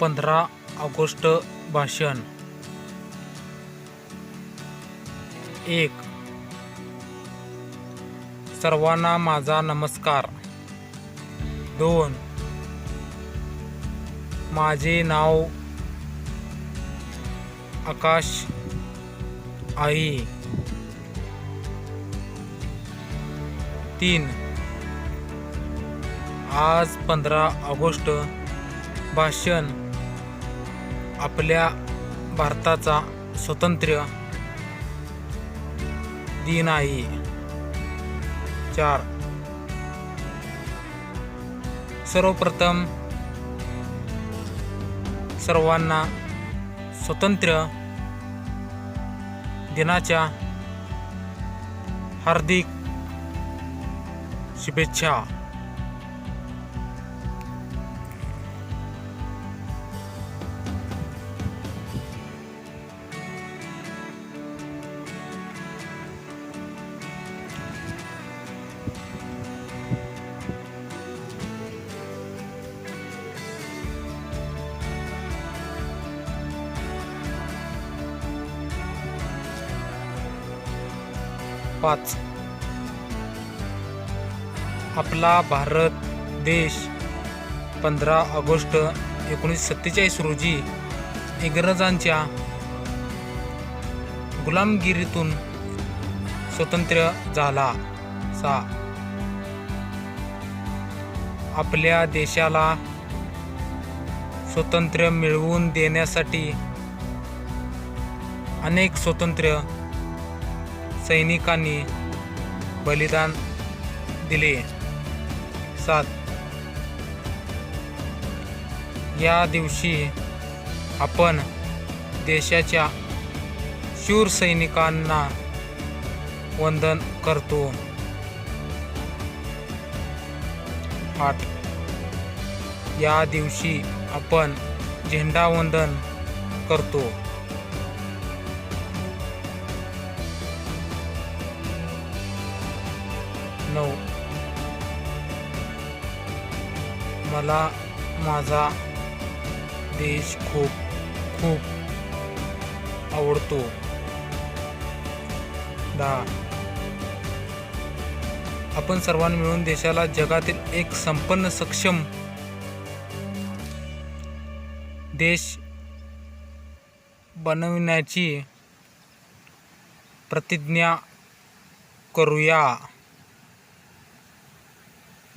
पंधरा ऑगस्ट भाषण. एक. सर्वांना माझा नमस्कार. दोन. माझे नाव आकाश आई तीन. आज पंधरा ऑगस्ट भाषण आपल्या भारताचा स्वतंत्र दिन आहे. चार. सर्वप्रथम सर्वांना स्वतंत्र दिनाच्या हार्दिक शुभेच्छा. पाच. आपला भारत देश पंधरा ऑगस्ट एकोणीसशे सत्तेचाळीस रोजी इंग्रजांच्या गुलामगिरीतून स्वतंत्र झाला. सा. आपल्या देशाला स्वातंत्र्य मिळवून देण्यासाठी अनेक स्वतंत्र सैनिकांनी बलिदान दिले. सात. या दिवशी आपण देशाच्या शूर सैनिकांना वंदन करतो. आठ. या दिवशी आपण झेंडा वंदन करतो. नऊ. मला माझा देश खूप खूप आवडतो. दहा आपण सर्वांनी मिळून देशाला जगातील एक संपन्न सक्षम देश बनविण्याची प्रतिज्ञा करूया.